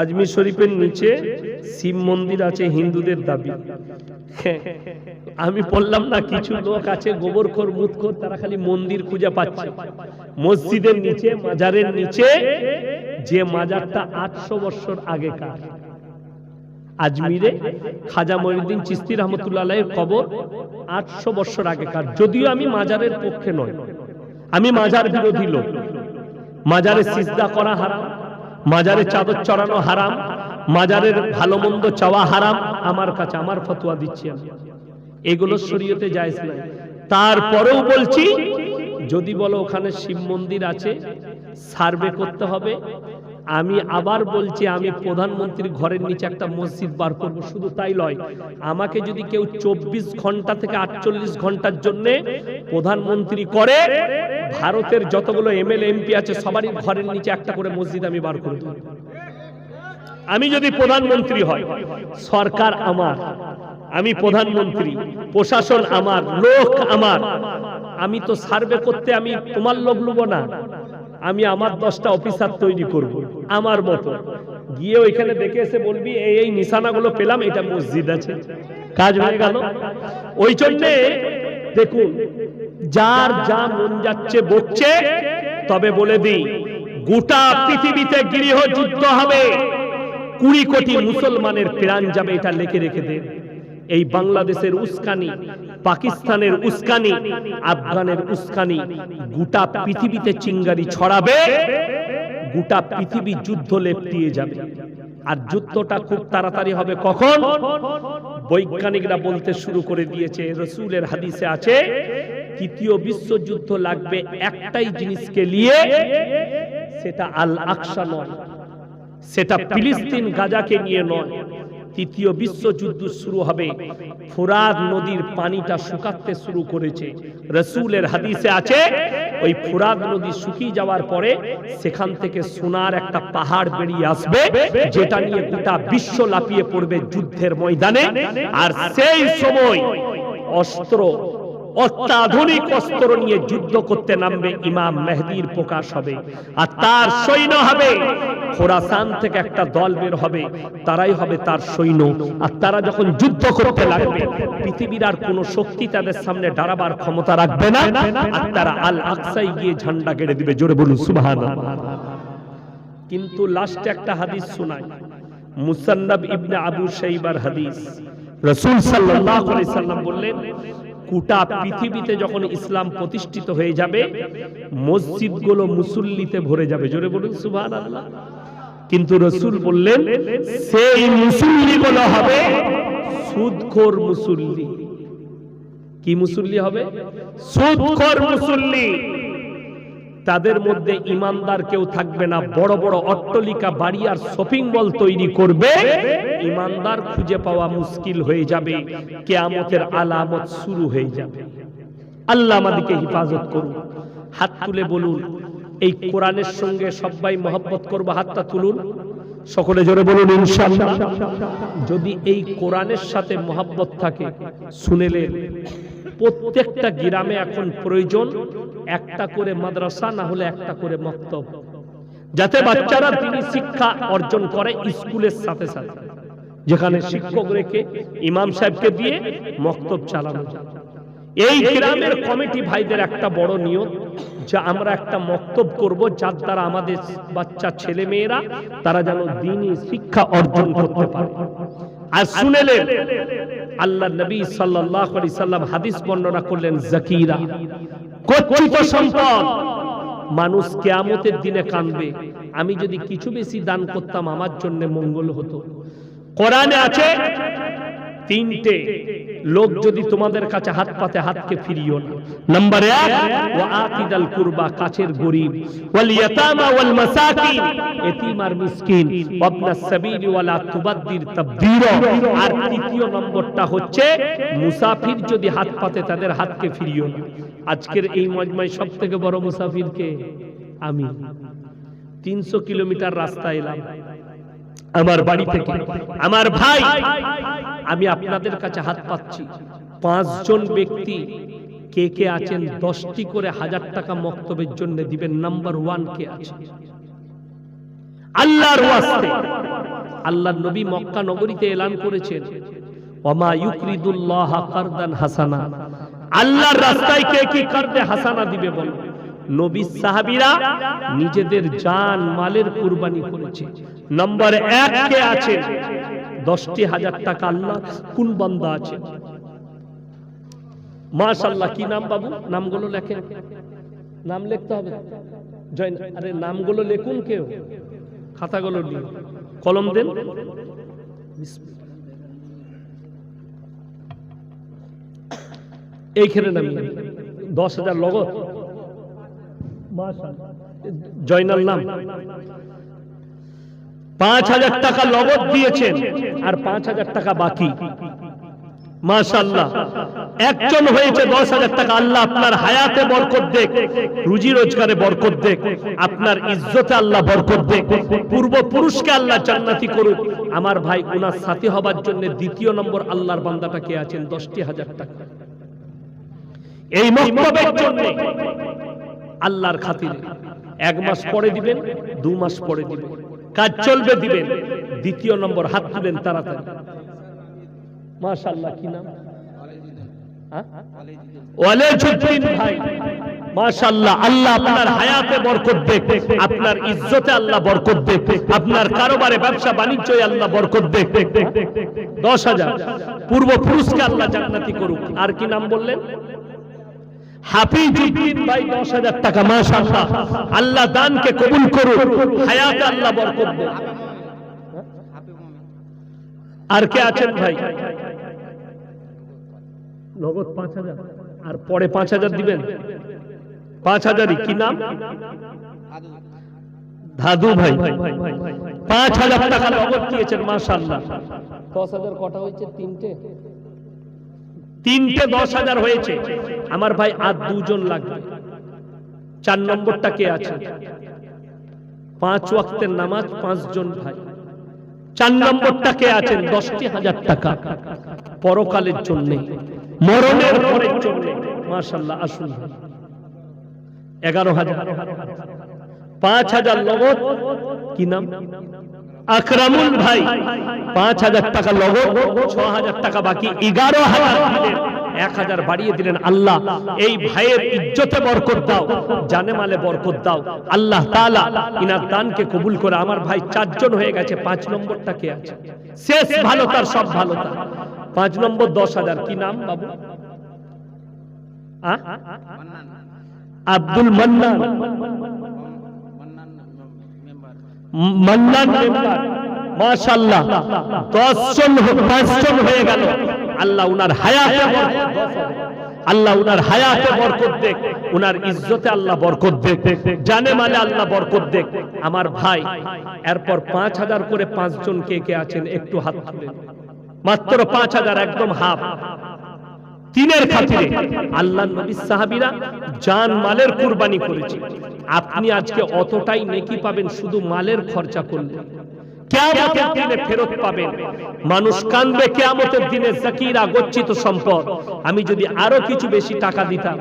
আজমির শরীফের নিচে শিব মন্দির আছে হিন্দুদের দাবি। আমি বললাম না, কিছু লোক আছে গোবরখোর মুতখোর তারা খালি মন্দির খুঁজে পাচ্ছে। মসজিদের নিচে, মাজারের নিচে, যে মাজারটা আটশো বছর আগেকার। আজমিরে খাজা মহিউদ্দিন চিস্তি রহমতুল্লাহ কবর আটশো বছর আগেকার। যদিও আমি মাজারের পক্ষে নয় আমি মাজার বিরোধী লোক। মাজারে সিজদা করা হারাম। মাজারে চাদর চড়ানো হারাম, মাজারের ভালো মন্দ চাওয়া হারাম, আমার কাছে আমার ফতোয়া দিচ্ছি আমি। এগুলো শরীয়তে জায়েজ তারপরেও বলছি, যদি বলো ওখানে শিব মন্দির আছে, সার্ভে করতে হবে। আমি আবার বলছি, আমি প্রধানমন্ত্রীর ঘরের নিচে একটা মসজিদ বার করব, শুধু তাই নয় আমাকে যদি কেউ চব্বিশ ঘণ্টা থেকে আটচল্লিশ ঘণ্টার জন্য প্রধানমন্ত্রী করে ভারতের যতগুলো এমএলএ, এমপি আছে, সবারই ঘরের নিচে একটা করে মসজিদ আমি বার করে আমি যদি প্রধানমন্ত্রী হয় সরকার আমার, আমি প্রধানমন্ত্রী, প্রশাসন আমার, লোক আমার, আমি তো সার্ভে করতে আমি তোমার লোক লুব না, আমি আমার দশটা অফিসার তৈরি করব, আমার মতো। গিয়ে ওইখানে দেখে এসে বলবি, এই এই নিশানাগুলো পেলাম, এটা মসজিদ আছে। কাজ হয়ে গেল। ওই জন্যে দেখুন যার যা মন যাচ্ছে বকছে, তবে বলে দিই, গোটা পৃথিবীতে গৃহ যুদ্ধ হবে। কুড়ি কোটি মুসলমানের প্রাণ যাবে এটা লিখে রেখে দেন এই বাংলাদেশের উস্কানি, পাকিস্তানের উস্কানি, আফগানের উস্কানি, গোটা পৃথিবীতে চিঙ্গারি ছড়াবে, গোটা পৃথিবী যুদ্ধ লেপটিয়ে যাবে। আর যুদ্ধটা খুব তাড়াতাড়ি হবে কখন? বৈজ্ঞানিকরা বলতে শুরু করে দিয়েছে, রসুলের হাদিসে আছে তৃতীয় বিশ্বযুদ্ধ লাগবে একটাই জিনিসকে নিয়ে, সেটা আল আকসা নয়। সেটা ফিলিস্তিন গাজাকে নিয়ে নয়। তৃতীয় বিশ্বযুদ্ধ শুরু হবে। ফুরাদ নদীর পানিটা শুকাতে শুরু করেছে। রসুলের হাদিসে আছে, ওই ফুরাদ নদী শুকিয়ে যাওয়ার পরে সেখান থেকে সোনার একটা পাহাড় বেরিয়ে আসবে, যেটা নিয়ে গোটা বিশ্ব লাপিয়ে পড়বে যুদ্ধের ময়দানে। আর সেই সময় অস্ত্র অত্যাধুনিক অস্ত্র নিয়ে যুদ্ধ করতে নামবে ইমাম মেহদির প্রকাশ হবে। আর তার সৈন্য হবে। খোরাসান থেকে একটা দল বের হবে। তারাই হবে তার সৈন্য। আর তারা যখন যুদ্ধ করতে লাগবে, পৃথিবীর আর শক্তি তাদের সামনে দাঁড়াবার ক্ষমতা রাখবে না। আর তারা আল আকসাই গিয়ে ঝান্ডা গেড়ে দিবে। জোরে বলুন সুবহান কিন্তু লাস্টে একটা হাদিস শোনায় মুসান্নাব ইবনে আবু শাইবার হাদিস। রাসূল সাল্লাল্লাহু আলাইহি বললেন গোটা পৃথিবীতে যখন ইসলাম প্রতিষ্ঠিত হয়ে যাবে, মসজিদগুলো মুসল্লিতে ভরে যাবে। জোরে বলুন, সুবহানাল্লাহ। কিন্তু রসুল বললেন, সেই মুসল্লিগুলো হবে সুদখোর মুসল্লি। কি মুসল্লি হবে? সুদখোর মুসল্লি। তাদের মধ্যে ইমানদার কেউ থাকবে না। বড় বড় অট্টলিকা, বাড়ি আর শপিং মল তৈরি করবে ইমানদার খুঁজে পাওয়া মুশকিল হয়ে যাবে, কেয়ামতের আলামত শুরু হয়ে যাবে। আল্লাহ আমাদেরকে হেফাজত করুন, হাত তুলে বলুন, এই কোরআনের সঙ্গে সবাই মহব্বত করব, হাতটা তুলুন। সকলে জোরে বলুন, ইনশাআল্লাহ। যদি এই কোরআনের সাথে মহব্বত থাকে শুনেলেন প্রত্যেকটা গ্রামে এখন প্রয়োজন, একটা করে মাদ্রাসা, না হলে একটা করে মক্তব। যাতে বাচ্চারা তিনি শিক্ষা অর্জন করে স্কুলের সাথে সাথে। যেখানে শিক্ষক রেখে ইমাম সাহেবকে দিয়ে মক্তব চালানো। এই গ্রামের কমিটি ভাইদের একটা বড় নিয়ত যে আমরা একটা মক্তব করব যার দ্বারা আমাদের বাচ্চা ছেলে মেয়েরা তারা যেন দিনই শিক্ষা অর্জন করতে পারে। আর শুনেলেন আল্লাহ নবী সাল্লাল্লাহু আলাইহি সাল্লাম হাদিস বর্ণনা করলেন, জাকিরা কর্তৃত্ব সম্পদ, মানুষ কিয়ামতের দিনে কাঁদবে আমি যদি কিছু বেশি দান করতাম, আমার জন্য মঙ্গল হতো। কোরআনে আছে তিনটে। লোক যদি তোমাদের কাছে হাত পাতে হাতকে ফিরিও না। নাম্বার এক, ওয়া আকিদাল কুরবা, কাছের গরিব। ওয়াল ইয়াতামা ওয়াল মাসাকিন, এতিম আর মিসকিন। ওয়াবনাস সাবিলি ওয়ালা তুবাদ্দির তাবদীরা। আর তৃতীয় নম্বরটা হচ্ছে, মুসাফির যদি হাত পাতে তাদের হাতকে ফিরিও না। আজকের এই মজমায় সব থেকে বড় মুসাফির কে আমি। তিনশো কিলোমিটার রাস্তা এলাম। আমার বাড়ি থেকে। আমার ভাই, আমি আপনাদের কাছে হাত পাচ্ছি। পাঁচজন ব্যক্তি কে কে আছেন, দশটি করে হাজার টাকা মক্তবের জন্য দিবেন। নাম্বার ওয়ান কে আছে? আল্লাহর আল্লাহ নবী মক্কা নগরীতে এলান করেছেন। ওমা ইউকরিদুল্লাহ কারদান হাসানা। আল্লাহর রাস্তায় কে কি কারদে হাসানা দিবে বল? নবী সাহাবীরা নিজেদের জান, মালের কুরবানি করেছে। নম্বর এক কে আছে দশটি হাজার টাকা আল্লাহ, কোন বান্দা আছে মাশাল্লাহ কি নাম বাবু? নামগুলো লেখেন। নাম লিখতে হবে। জয়েন, আরে নামগুলো লেখুন কেউ। খাতাগুলো নিয়ে। কলম দেন। এইখানে নামিয়ে দশ হাজার লগত জয়নাল নাম। পাঁচ হাজার টাকা লগত দিয়েছেন আর পাঁচ হাজার টাকা বাকি। মাশাল্লাহ একজন হয়েছে দশ হাজার টাকা। আল্লাহ আপনার হায়াতে বরকত দেখ, রুজি রোজগারে বরকত দেখ, আপনার ইজ্জতে আল্লাহ বরকত দেখ। পূর্বপুরুষকে আল্লাহ জান্নাতি করুক। আমার ভাই ওনার সাথী হবার জন্য দ্বিতীয় নম্বর আল্লাহর বান্দাটা কে আছেন? দশটি হাজার টাকা। এই মক্তবের জন্য আল্লাহর খাতিরে। এক মাস পরে দিবেন, দু মাস পরে দিবেন। কাজ চলবে দিবেন। দ্বিতীয় নম্বর হাত তুলেন তাড়াতাড়ি। মাশাআল্লাহ, কি নাম? হ্যাঁ? আপনার দেখ আপনার ইজ্জতে আল্লাহ বরকত দেখ আপনার কারোবারে ব্যবসা আল্লাহ বরকত দেখ দশ হাজার। পূর্বপুরুষকে আল্লাহ জান্নাতি করুক। আর কি নাম বললেন? হাফিজুদ্দিন ভাই দশ হাজার টাকা, মাশাআল্লাহ। আল্লাহ দানকে কবুল করুন হায়াতে আল্লাহ বরকত দেখ আর কে আছেন ভাই? নগদ পাঁচ হাজার। আর পরে পাঁচ হাজার দিবেন? পাঁচ হাজারই, কি নাম? দাদু ভাই। পাঁচ হাজার টাকা নগদ দিয়েছেন দশ হাজার কটা হয়েছে? তিনটে? তিনটে দশ হাজার হয়েছে। আমার ভাই আর দুজন লাগবে। চার নম্বরটা কে আছে? পাঁচ ওয়াক্তের নামাজ, পাঁচজন ভাই। চার নম্বরটা কে আছেন? দশটি হাজার টাকা। পরকালের জন্য, মরণের পরের জন্য। মাশাল্লাহ আসুন। এগারো হাজার। পাঁচ হাজার নগদ। কি নাম? আকরামুল ভাই, পাঁচ হাজার টাকা লগদ ছ হাজার টাকা বাকি, এগারো হাজার এক হাজার বাড়িয়ে দিলেন আল্লাহ। এই ভাইয়ের ইজ্জতে বরকত দাও, জানে মালে বরকত দাও। আল্লাহ তালা ইনার দানকে কবুল করে, আমার ভাই চারজন হয়ে গেছে, পাঁচ নম্বরটা কে আছে? শেষ ভালো তার, সব ভালো তার। পাঁচ নম্বর দশ হাজার, কি নাম বাবু? আব্দুল মান্নান। মান্নান মেম্বার, মাশাআল্লাহ 10 জন 5 জন গেল। আল্লাহ বরকত দেখ। আমার ভাই, এরপর পাঁচ হাজার করে পাঁচ জন কে কে আছেন একটু হাত মাত্র পাঁচ হাজার, একদম হাফ। তিনের খাতিরে আল্লাহ নবী সাহাবীরা জান মালের কুরবানি করেছে। আপনি আজকে অতটাই নেকি পাবেন শুধু মালের খরচা করলে। কেয়ামতের দিনে ফেরত পাবেন। মানুষ কানবে কেয়ামতের দিনে জাকিরা গচ্ছিত সম্পদ। আমি যদি আরও কিছু বেশি টাকা দিতাম